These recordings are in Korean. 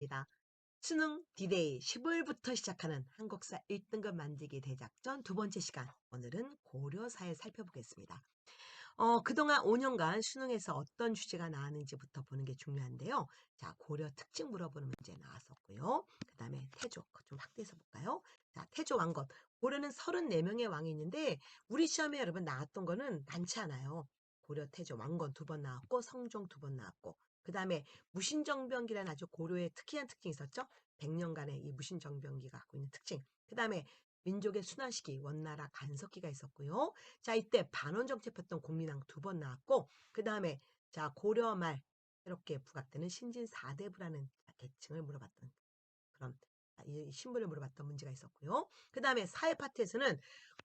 입니다. 수능 디데이 10월부터 시작하는 한국사 1등급 만들기 대작전 두 번째 시간. 오늘은 고려사에 살펴보겠습니다. 어, 그동안 5년간 수능에서 어떤 주제가 나왔는지부터 보는 게 중요한데요. 자, 고려 특징 물어보는 문제 나왔었고요. 그 다음에 태조, 좀 확대해서 볼까요? 자, 태조 왕건. 고려는 34명의 왕이 있는데, 우리 시험에 여러분 나왔던 거는 많지 않아요. 고려 태조 왕건 두 번 나왔고, 성종 두 번 나왔고, 그 다음에 무신정병기라는 아주 고려의 특이한 특징이 있었죠. 100년간의 이 무신정병기가 갖고 있는 특징. 그 다음에 민족의 순환시기, 원나라 간섭기가 있었고요. 자, 이때 반원 정책 폈던 공민왕 두 번 나왔고, 그 다음에 자, 고려 말 이렇게 부각되는 신진 4대부라는 계층을 물어봤던 그런 이 신분을 물어봤던 문제가 있었고요. 그 다음에 사회 파트에서는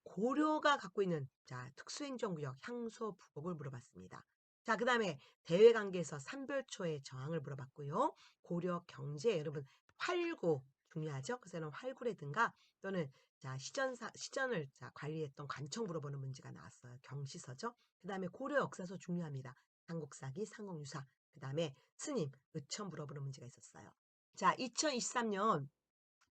고려가 갖고 있는 자 특수행정구역 향소 부곡을 물어봤습니다. 자, 그 다음에 대외 관계에서 삼별초의 저항을 물어봤고요. 고려 경제, 여러분, 활구 중요하죠? 그래서 활구라든가 또는 자, 시전사, 시전을 자, 관리했던 관청 물어보는 문제가 나왔어요. 경시서죠? 그 다음에 고려 역사서 중요합니다. 삼국사기, 상공유사. 그 다음에 스님, 의천 물어보는 문제가 있었어요. 자, 2023년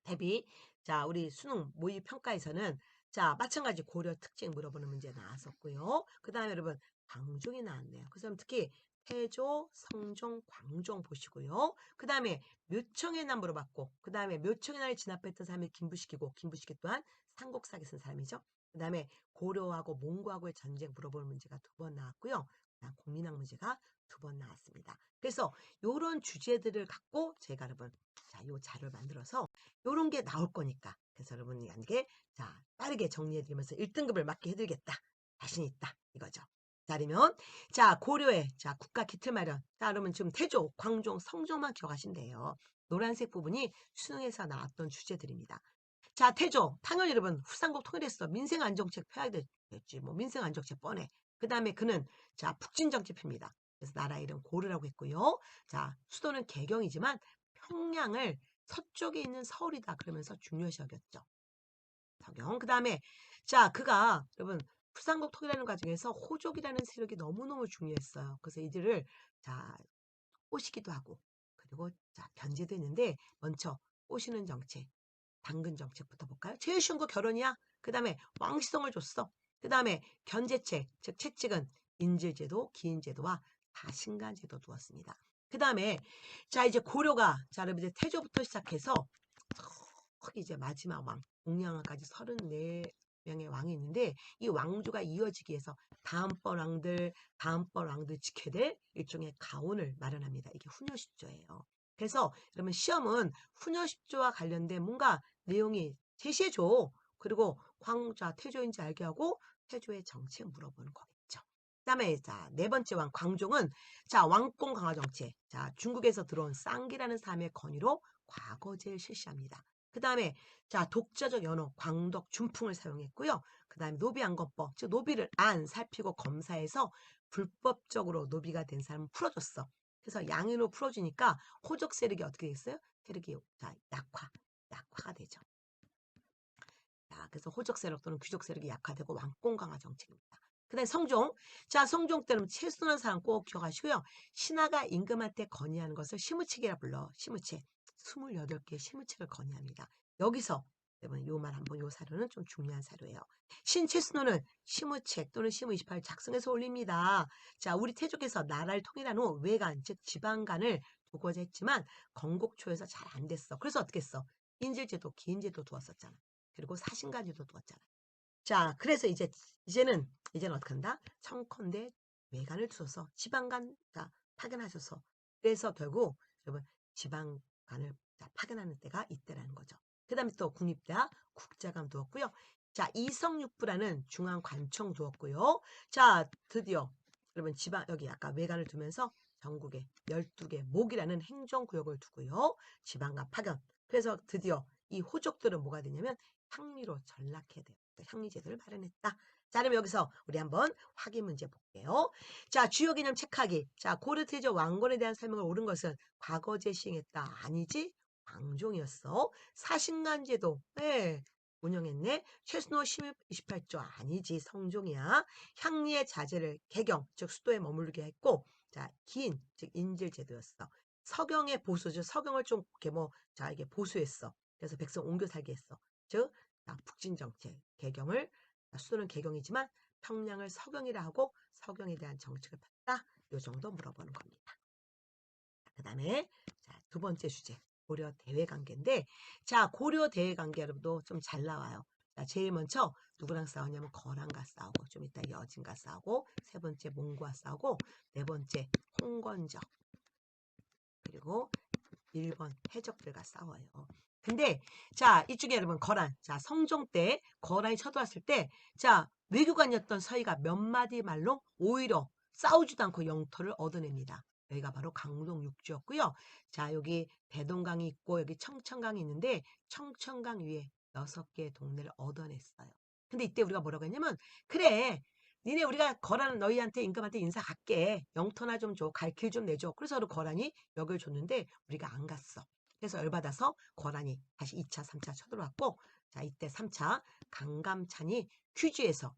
대비, 자, 우리 수능 모의 평가에서는 자, 마찬가지 고려 특징 물어보는 문제 나왔었고요. 그 다음에 여러분, 광종이 나왔네요. 그래서 특히 태조, 성종, 광종 보시고요. 그 다음에 묘청의 난 물어봤고, 그 다음에 묘청의 난을 진압했던 사람이 김부식이고, 김부식이 또한 삼국사기 쓴 사람이죠. 그 다음에 고려하고 몽고하고의 전쟁 물어볼 문제가 두 번 나왔고요. 공민왕 문제가 두 번 나왔습니다. 그래서 이런 주제들을 갖고 제가 여러분 자, 요 자료를 만들어서 요런 게 나올 거니까 그래서 여러분에게 자 빠르게 정리해드리면서 1등급을 맞게 해드리겠다. 자신 있다 이거죠. 자, 그러면 자 고려의 자 국가 기틀 마련. 자, 그러면 지금 태조, 광종, 성종만 기억하시면 돼요. 노란색 부분이 수능에서 나왔던 주제들입니다. 자, 태조, 당연히 여러분 후삼국 통일했어. 민생 안정책 펴야 됐지. 뭐 민생 안정책 뻔해. 그 다음에 그는 자 북진정책 핍니다. 그래서 나라 이름 고르라고 했고요. 자 수도는 개경이지만 평양을 서쪽에 있는 서울이다 그러면서 중요시 여겼죠. 적용. 그 다음에 자 그가 여러분 부산국 통일하는 과정에서 호족이라는 세력이 너무너무 중요했어요. 그래서 이들을 자 꼬시기도 하고 그리고 자 견제도 했는데 먼저 꼬시는 정책, 당근 정책부터 볼까요? 제일 쉬운 거 결혼이야. 그 다음에 왕시성을 줬어. 그 다음에 견제책, 즉 채찍은 인질제도, 기인제도와 다신간제도 두었습니다. 그 다음에 자 이제 고려가 자 여러분 이제 태조부터 시작해서 이제 마지막 왕, 옥량왕까지 34 명의 왕이 있는데 이 왕조가 이어지기 위해서 다음번 왕들, 다음번 왕들 지켜야 될 일종의 가온을 마련합니다. 이게 훈여십조예요. 그래서 그러면 시험은 훈여십조와 관련된 뭔가 내용이 제시해줘. 그리고 광자 태조인지 알게 하고 태조의 정책 물어보는 거겠죠. 그 다음에 자, 네 번째 왕 광종은 자, 왕공 강화 정책. 자, 중국에서 들어온 쌍기라는 사람의 건의로 과거제를 실시합니다. 그 다음에 자 독자적 연호, 광덕, 준풍을 사용했고요. 그 다음에 노비안건법, 즉 노비를 안 살피고 검사해서 불법적으로 노비가 된 사람을 풀어줬어. 그래서 양인으로 풀어주니까 호적 세력이 어떻게 됐어요? 세력이 자 약화, 약화가 되죠. 자, 그래서 호적 세력 또는 귀족 세력이 약화되고 왕공 강화 정책입니다. 그 다음에 성종. 자, 성종 때는 채순한 사람 꼭 기억하시고요. 신하가 임금한테 건의하는 것을 시무책이라 불러. 시무책. 28개의 실무책을 건의합니다. 여기서 여러분 요 말 한번 요 사료는 좀 중요한 사료예요. 신채순호는 시무책 또는 시무 28을 작성해서 올립니다. 자, 우리 태족에서 나라를 통일한 후 외관, 즉 지방간을 두고자 했지만 건국초에서 잘 안 됐어. 그래서 어떻게 했어? 인질제도, 기인제도 두었었잖아. 그리고 사신간제도 두었잖아. 자, 그래서 이제 이제는 이제는 어떻게 한다? 청컨대 외관을 두어서 지방간 자, 파견하셔서 그래서 결국 여러분 지방 간을 파견하는 때가 이때라는 거죠. 그 다음에 또 국립대학 국자감 두었고요. 자, 이성육부라는 중앙관청 두었고요. 자, 드디어 여러분 지방 여기 아까 외관을 두면서 전국에 12개 목이라는 행정구역을 두고요. 지방간 파견. 그래서 드디어 이 호족들은 뭐가 되냐면 향리로 전락해야 돼요. 향리제도를 마련했다. 자, 그럼 여기서 우리 한번 확인 문제 볼게요. 자, 주요 개념 체크하기. 자, 고르트저 왕건에 대한 설명을 옳은 것은 과거제 시행했다. 아니지? 왕종이었어. 사신간제도. 네. 운영했네. 최순호 28조 아니지 성종이야. 향리의 자제를 개경 즉 수도에 머물게 했고 자 기인 즉 인질 제도였어. 서경의 보수죠. 서경을 좀 이렇게 뭐, 자, 이게 보수했어. 그래서 백성 옮겨 살게 했어. 즉, 자, 북진 정책, 개경을, 자, 수도는 개경이지만 평양을 서경이라 하고 서경에 대한 정책을 폈다. 요 정도 물어보는 겁니다. 그 다음에, 자, 두 번째 주제. 고려 대외 관계인데, 자, 고려 대외 관계 여러분도 좀 잘 나와요. 자, 제일 먼저 누구랑 싸우냐면 거란과 싸우고, 좀 이따 여진과 싸우고, 세 번째 몽고와 싸우고, 네 번째 홍건적, 그리고 일본 해적들과 싸워요. 근데 자 이쪽에 여러분 거란 자 성종 때 거란이 쳐들어왔을 때자 외교관이었던 서희가 몇 마디 말로 오히려 싸우지도 않고 영토를 얻어냅니다. 여기가 바로 강동 육지였고요. 자 여기 대동강이 있고 여기 청천강이 있는데 청천강 위에 여섯 개의 동네를 얻어냈어요. 근데 이때 우리가 뭐라고 했냐면 그래 니네 우리가 거란 너희한테 임금한테 인사 갈게 영토나 좀 줘 갈 길 좀 내줘 그래서 거란이 역을 줬는데 우리가 안 갔어 그래서 열받아서 거란이 다시 2차 3차 쳐들어왔고 자 이때 3차 강감찬이 퀴즈에서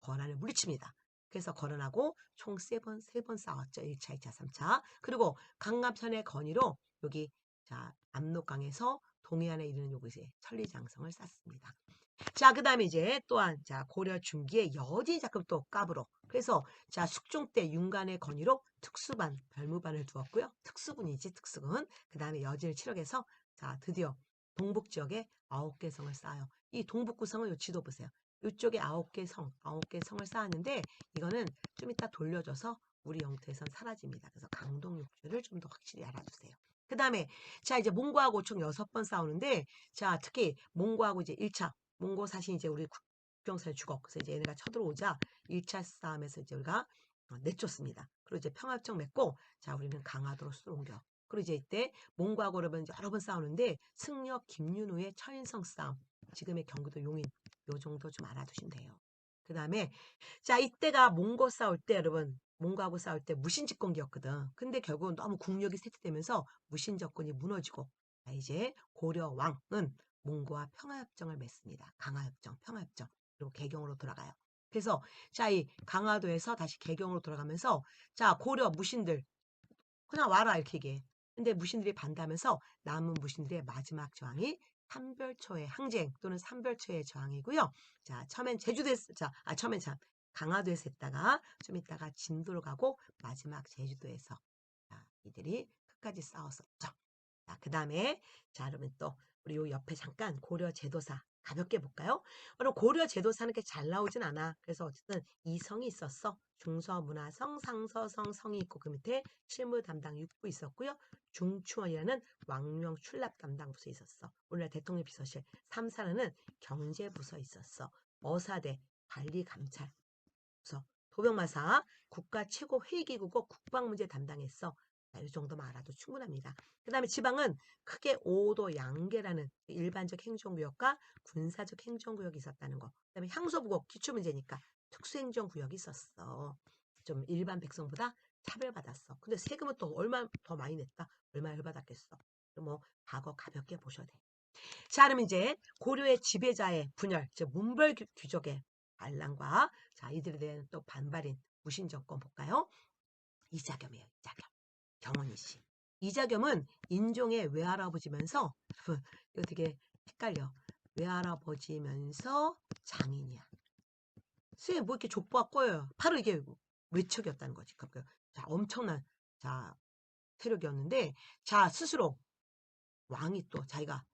거란을 물리칩니다. 그래서 거란하고 총 3번 3번 싸웠죠. 1차 2차 3차. 그리고 강감찬의 건의로 여기 자 압록강에서 동해안에 이르는 요것에 천리장성을 쌓습니다 자, 그 다음에 이제 또한, 자, 고려 중기에 여진 작품 또 까불어. 그래서, 자, 숙종 때 윤관의 건의로 특수반, 별무반을 두었고요. 특수군이지, 특수군. 그 다음에 여진을 칠흑해서, 자, 드디어 동북 지역에 아홉 개 성을 쌓아요. 이 동북 구성을 요 지도 보세요. 이쪽에 아홉 개 성, 아홉 개 성을 쌓았는데, 이거는 좀 이따 돌려줘서 우리 영토에선 사라집니다. 그래서 강동육주를 좀 더 확실히 알아두세요. 그 다음에, 자, 이제 몽고하고 총 여섯 번 싸우는데, 자, 특히 몽고하고 이제 1차, 몽고 사신 이제 우리 국경사에 죽어. 그래서 이제 얘네가 쳐들어오자 1차 싸움에서 이제 우리가 어, 내쫓습니다. 그리고 이제 평화협정 맺고 자 우리는 강화도로 수로 옮겨. 그리고 이제 이때 몽고하고 여러분 여러 번 싸우는데 승려 김윤우의 처인성 싸움. 지금의 경기도 용인 요 정도 좀 알아두시면 돼요. 그 다음에 자 이때가 몽고 싸울 때 여러분 몽고하고 싸울 때 무신집권기였거든. 근데 결국은 너무 국력이 쇠퇴되면서 무신정권이 무너지고 자, 이제 고려 왕은 몽고와 평화협정을 맺습니다. 강화협정, 평화협정. 그리고 개경으로 돌아가요. 그래서 자, 이 강화도에서 다시 개경으로 돌아가면서 자, 고려 무신들 그냥 와라 이렇게 얘기해. 근데 무신들이 반대하면서 남은 무신들의 마지막 저항이 삼별초의 항쟁 또는 삼별초의 저항이고요. 자, 처음엔 제주도에서 자, 아 처음엔 참 강화도에서 했다가 좀 있다가 진도로 가고 마지막 제주도에서 자, 이들이 끝까지 싸웠었죠. 자, 그 다음에 자, 그러면 또 우리 요 옆에 잠깐 고려 제도사 가볍게 볼까요? 그럼 고려 제도사는 이렇게 잘 나오진 않아. 그래서 어쨌든 이 성이 있었어. 중서 문화성, 상서성 성이 있고 그 밑에 실무 담당 육부 있었고요. 중추원이라는 왕명 출납 담당 부서 있었어. 오늘날 대통령 비서실 3사는 경제부서 있었어. 어사대 관리 감찰 부서 도병마사 국가 최고 회의기구고 국방문제 담당했어. 자, 이 정도만 알아도 충분합니다. 그 다음에 지방은 크게 5도 양계라는 일반적 행정구역과 군사적 행정구역이 있었다는 거. 그 다음에 향소부국 기초문제니까 특수행정구역이 있었어. 좀 일반 백성보다 차별받았어. 근데 세금은 또 얼마 더 많이 냈다? 얼마 열받았겠어. 뭐 과거 가볍게 보셔야 돼. 자, 그럼 이제 고려의 지배자의 분열, 즉 문벌 규- 귀족의 반란과 자 이들에 대한 또 반발인 무신 정권 볼까요? 이자겸이에요. 이자겸. 경원이 씨. 이자겸은 인종의 외할아버지면서 이거 되게 헷갈려. 외할아버지면서 장인이야. 쇠에 뭐 이렇게 족보가 꼬여요. 바로 이게 외척이었다는 거지. 그 자, 엄청난 자 세력이었는데 자 스스로 왕이 또 자기가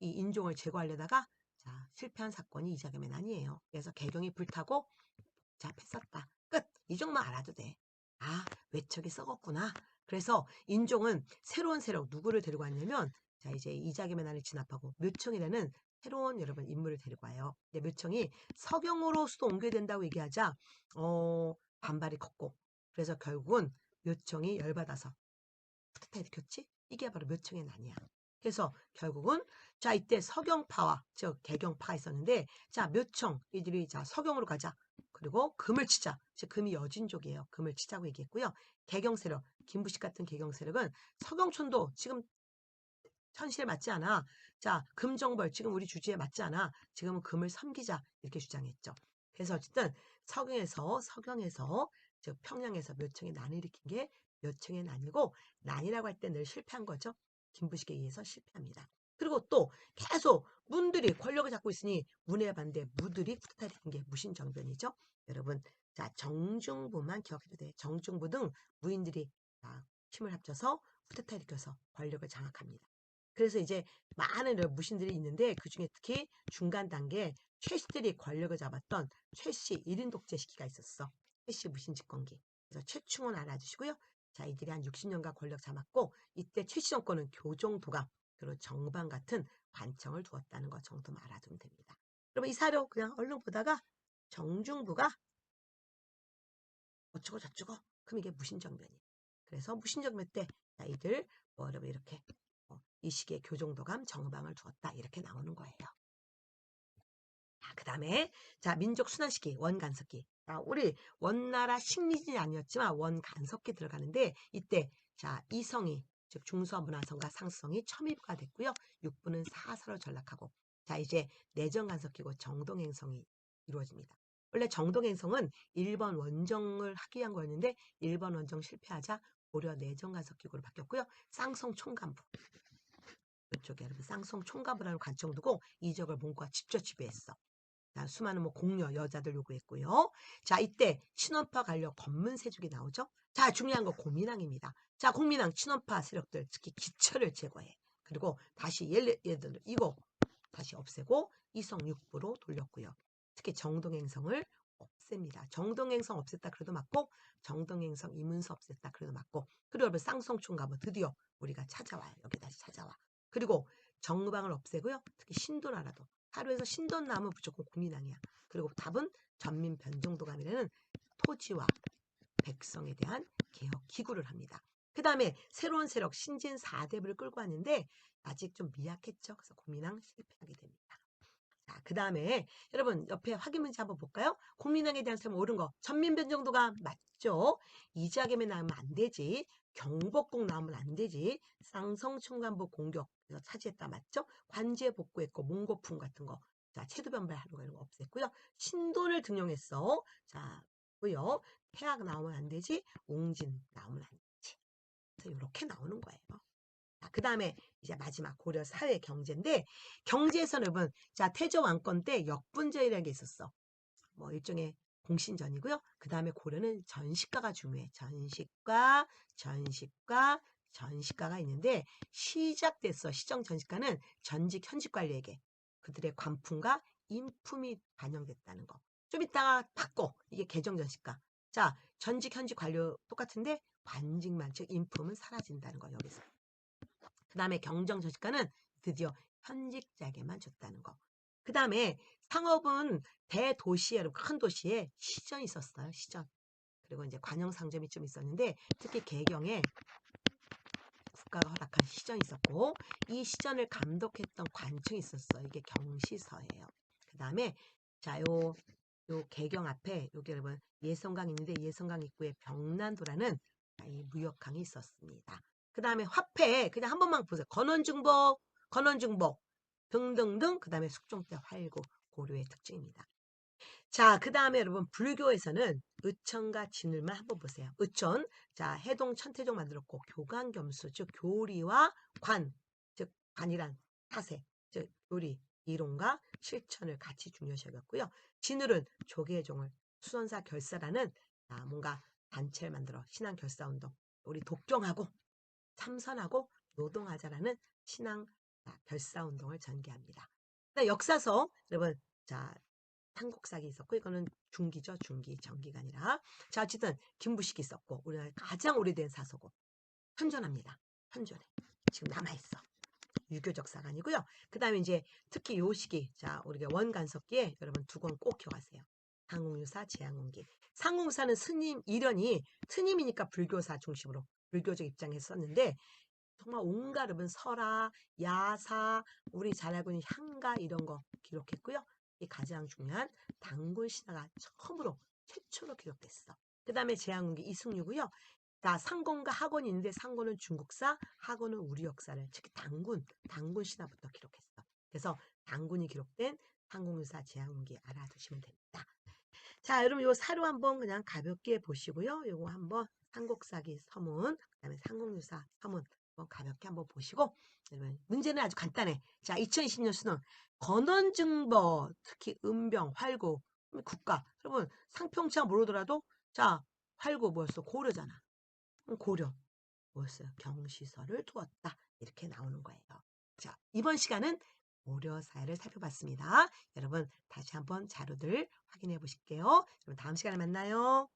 이 인종을 제거하려다가 자 실패한 사건이 이자겸의 난이에요. 그래서 개경이 불타고 잡혔었다. 끝. 이 정도만 알아도 돼. 아 외척이 썩었구나. 그래서 인종은 새로운 세력 누구를 데리고 왔냐면 자 이제 이자겸의 난을 진압하고 묘청이라는 새로운 여러분 인물을 데리고 와요. 근데 묘청이 서경으로 수도 옮겨야 된다고 얘기하자 어 반발이 컸고 그래서 결국은 묘청이 열받아서 쿠데타 일으켰지? 이게 바로 묘청의 난이야. 그래서 결국은 자 이때 서경파와 즉 개경파가 있었는데 자 묘청 이들이 자 서경으로 가자. 그리고 금을 치자. 즉 금이 여진족이에요. 금을 치자고 얘기했고요. 개경 세력, 김부식 같은 개경 세력은 서경촌도 지금 현실에 맞지 않아. 자, 금정벌 지금 우리 주지에 맞지 않아. 지금은 금을 섬기자 이렇게 주장했죠. 그래서 어쨌든 서경에서 서경에서 즉 평양에서 묘청이 난을 일으킨 게몇 층에 나뉘고 난이라고 할 때 늘 실패한 거죠. 김부식에 의해서 실패합니다. 그리고 또 계속 문들이 권력을 잡고 있으니 문에 반대 무들이 쿠데타를 게 무신정변이죠. 여러분 자 정중부만 기억해도 돼. 정중부 등 무인들이 자, 힘을 합쳐서 쿠데타 일으켜서 권력을 장악합니다. 그래서 이제 많은 무신들이 있는데 그 중에 특히 중간 단계 최씨들이 권력을 잡았던 최씨 1인 독재 시기가 있었어. 최씨 무신 집권기. 그래서 최충원 알아주시고요. 자, 이들이 한 60년간 권력 잡았고 이때 최씨 정권은 교종도감 그리고 정방 같은 관청을 두었다는 것 정도만 알아두면 됩니다. 그러면 이 사료 그냥 얼른 보다가 정중부가 어쩌고 저쩌고 그럼 이게 무신정변이에요. 그래서 무신정변 때 자, 이들 뭐 이렇게 어, 이 시기에 교종도감 정방을 두었다 이렇게 나오는 거예요. 그 다음에 자 민족 순환 시기 원간섭기 자, 우리 원나라 식민지 아니었지만 원간섭기 들어가는데 이때 자 이성이 즉 중서문화성과 상성이 첨입가 됐고요. 육부는 사서로 전락하고 자 이제 내정간섭기고 정동행성이 이루어집니다. 원래 정동행성은 1번 원정을 하기 위한 거였는데 1번 원정 실패하자 고려 내정간섭기구로 바뀌었고요. 쌍성 총간부 이쪽에 여러분 쌍성 총간부라는 관청 두고 이적을 본과 직접 지배했어. 자, 수많은 뭐 공녀 여자들 요구했고요. 자 이때 친원파 관련 검문세죽이 나오죠. 자 중요한 거 고민왕입니다. 자 공민왕 친원파 세력들 특히 기철을 제거해. 그리고 다시 예를, 예를 들어 이거 다시 없애고 이성 육부로 돌렸고요. 특히 정동행성을 없앱니다. 정동행성 없앴다 그래도 맞고 정동행성 이문서 없앴다 그래도 맞고 그리고 쌍성총 가면 드디어 우리가 찾아와요. 여기 다시 찾아와. 그리고 정방을 없애고요. 특히 신도나라도 하루에서 신돈 나면 무조건 국민왕이야. 그리고 답은 전민 변종도감이라는 토지와 백성에 대한 개혁 기구를 합니다. 그 다음에 새로운 세력 신진 4대부를 끌고 왔는데 아직 좀 미약했죠. 그래서 국민왕 실패하게 됩니다. 자, 그 다음에 여러분 옆에 확인 문제 한번 볼까요? 국민왕에 대한 설명 옳은 거. 전민변 정도가 맞죠? 이자겸에 나오면 안 되지. 경복궁 나오면 안 되지. 쌍성충간부 공격 차지했다 맞죠? 관제 복구했고 몽고풍 같은 거. 자, 체두 변발하는 거 이런 거 없앴고요. 신돈을 등용했어. 자, 고요. 태학 나오면 안 되지. 옹진 나오면 안 되지. 그래서 이렇게 나오는 거예요. 자, 그 다음에 이제 마지막 고려 사회 경제인데 경제에서는 여러분 자 태조 왕권 때 역분제라는 게 있었어. 뭐 일종의 공신전이고요. 그 다음에 고려는 전시가가 중요해. 전시가, 전시가, 전시가가 있는데 시작됐어. 시정 전시가는 전직 현직 관리에게 그들의 관품과 인품이 반영됐다는 거. 좀 이따가 바꿔. 이게 개정 전시가. 자, 전직 현직 관료 똑같은데 관직만 즉 인품은 사라진다는 거 여기서. 그 다음에 경정 전시가는 드디어 현직자에게만 줬다는 거. 그 다음에 상업은 대도시에, 큰 도시에 시전이 있었어요. 시전. 그리고 이제 관영 상점이 좀 있었는데 특히 개경에 국가가 허락한 시전이 있었고 이 시전을 감독했던 관청이 있었어. 이게 경시서예요. 그 다음에 자, 요, 요 개경 앞에 여기 여러분 예성강 있는데 예성강 입구에 병난도라는 이 무역항이 있었습니다. 그 다음에 화폐 그냥 한 번만 보세요. 건원중복, 건원중복 등등등 그 다음에 숙종 때 활구 고려의 특징입니다. 자, 그 다음에 여러분 불교에서는 의천과 진을만 한번 보세요. 의천, 자 해동 천태종 만들었고 교관겸수, 즉 교리와 관, 즉 관이란 사세, 즉 교리, 이론과 실천을 같이 중요시 여겼고요. 진을은 조계종을 수선사 결사라는 아, 뭔가 단체를 만들어 신앙 결사 운동, 우리 독종하고 참선하고 노동하자라는 신앙 결사운동을 전개합니다. 역사서 여러분 자 한국사기 있었고 이거는 중기죠 중기 아니라. 자 어쨌든 김부식이 있었고 우리나라 가장 오래된 사서고. 현존합니다. 현존해 지금 남아있어. 유교적 사관이고요. 그 다음에 이제 특히 요 시기 자 우리가 원간섭기에 여러분 두 권 꼭 기억하세요. 상홍유사 제양홍기. 상홍유사는 스님 이련이 스님이니까 불교사 중심으로 불교적 입장에서 썼는데 정말 온갖 여러분 설화, 야사, 우리 잘 알고 있는 향가 이런 거 기록했고요. 이 가장 중요한 단군 신화가 처음으로 최초로 기록됐어. 그 다음에 제왕군기 이승유고요. 자, 상권과 학원이 있는데 상권은 중국사, 학원은 우리 역사를 특히 단군, 단군 신화부터 기록했어. 그래서 단군이 기록된 상공유사 제왕군기 알아두시면 됩니다. 자, 여러분 요 사료 한번 그냥 가볍게 보시고요. 요거 한번 삼국사기 서문, 그다음에 삼국유사 서문 한번 가볍게 한번 보시고 여러분 문제는 아주 간단해. 자, 2020년 수능 건원증보 특히 은병, 활구, 국가 여러분 상평치가 모르더라도 자 활구 뭐였어? 고려잖아. 음, 고려 뭐였어요? 경시설을 두었다 이렇게 나오는 거예요. 자 이번 시간은 고려 사회를 살펴봤습니다. 여러분 다시 한번 자료들 확인해 보실게요. 여러분 다음 시간에 만나요.